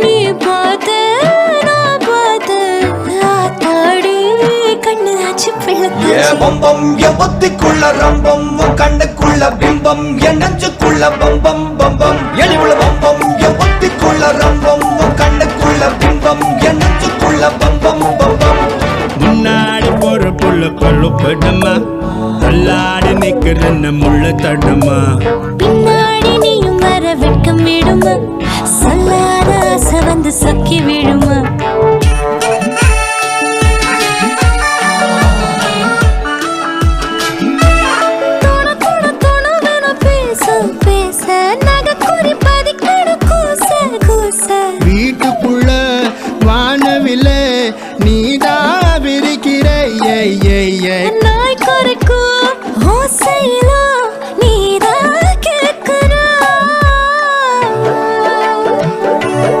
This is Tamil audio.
நீ பார்த்து நான் பார்த்து ஆத்தாடி கண்ணு ஆச்சு பிள்ளை பம்பம் என் ஒத்திக்குள்ள ரம்பம் கண்ணுக்குள்ள பிம்பம் என் நெஞ்சுக்குள்ள பம்பம் பம்பம். எளிவுள்ள பம்பம் என் ஒத்திக்குள்ள ரம்பம் உன் கண்ணுக்குள்ள பிம்பம் என் நெஞ்சுக்குள்ள பம்பம் பம்பம். முன்னாடி போற புள்ள கொழுப்படுமா தள்ளாடி நிக்கிறன்னு முள்ள தடுமா பின்னாடி நீயும் வர வெட்கம் விடுமா? வந்து சக்கி விழுமா? வீட்டுக்குள்ள